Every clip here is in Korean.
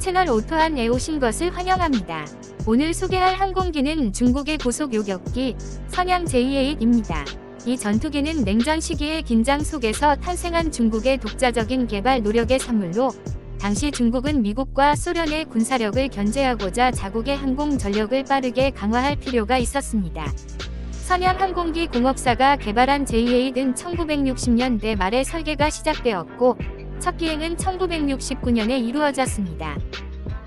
채널 오토한에 오신 것을 환영합니다. 오늘 소개할 항공기는 중국의 고속 요격기 선양 J8입니다. 이 전투기는 냉전 시기의 긴장 속에서 탄생한 중국의 독자적인 개발 노력의 산물로 당시 중국은 미국과 소련의 군사력을 견제하고자 자국의 항공 전력을 빠르게 강화할 필요가 있었습니다. 선양 항공기 공업사가 개발한 J8은 1960년대 말에 설계가 시작되었고 첫 기행은 1969년에 이루어졌습니다.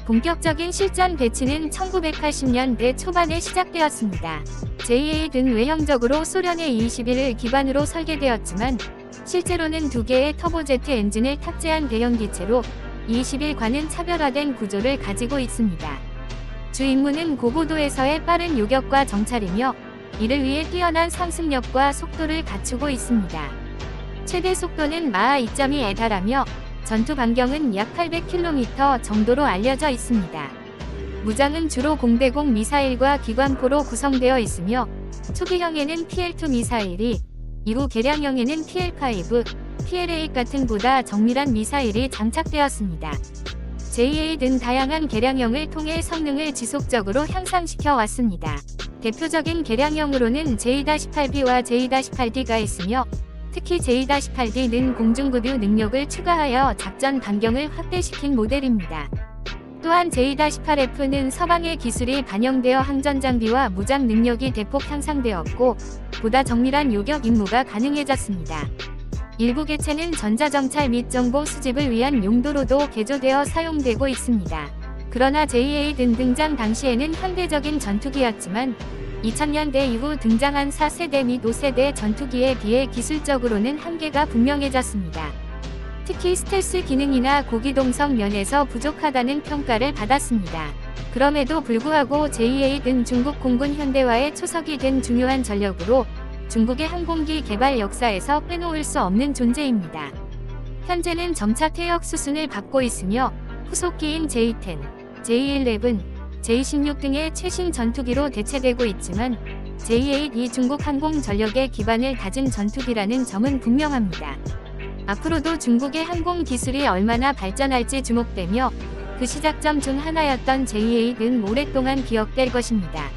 본격적인 실전 배치는 1980년대 초반에 시작되었습니다. J8은 외형적으로 소련의 21을 기반으로 설계되었지만 실제로는 두 개의 터보제트 엔진을 탑재한 대형 기체로 21과는 차별화된 구조를 가지고 있습니다. 주 임무는 고고도에서의 빠른 요격과 정찰이며 이를 위해 뛰어난 상승력과 속도를 갖추고 있습니다. 최대 속도는 마하 2.2에 달하며 전투 반경은 약 800km 정도로 알려져 있습니다. 무장은 주로 공대공 미사일과 기관포로 구성되어 있으며 초기형에는 PL2 미사일이 이후 개량형에는 PL5, PL8 같은 보다 정밀한 미사일이 장착되었습니다. J8은 다양한 개량형을 통해 성능을 지속적으로 향상시켜 왔습니다. 대표적인 개량형으로는 J-8B와 J-8D가 있으며 특히 J-8D는 공중급유 능력을 추가하여 작전 반경을 확대시킨 모델입니다. 또한 J-8F는 서방의 기술이 반영되어 항전 장비와 무장 능력이 대폭 향상되었고 보다 정밀한 요격 임무가 가능해졌습니다. 일부 개체는 전자정찰 및 정보 수집을 위한 용도로도 개조되어 사용되고 있습니다. 그러나 J8은 등장 당시에는 현대적인 전투기였지만 2000년대 이후 등장한 4세대 및 5세대 전투기에 비해 기술적으로는 한계가 분명해졌습니다. 특히 스텔스 기능이나 고기동성 면에서 부족하다는 평가를 받았습니다. 그럼에도 불구하고 J8은 중국 공군 현대화의 초석이 된 중요한 전력으로 중국의 항공기 개발 역사에서 빼놓을 수 없는 존재입니다. 현재는 점차 퇴역 수순을 밟고 있으며 후속기인 J10, J11, J16 등의 최신 전투기로 대체되고 있지만 J8이 중국 항공 전력의 기반을 다진 전투기라는 점은 분명합니다. 앞으로도 중국의 항공 기술이 얼마나 발전할지 주목되며 그 시작점 중 하나였던 J8은 오랫동안 기억될 것입니다.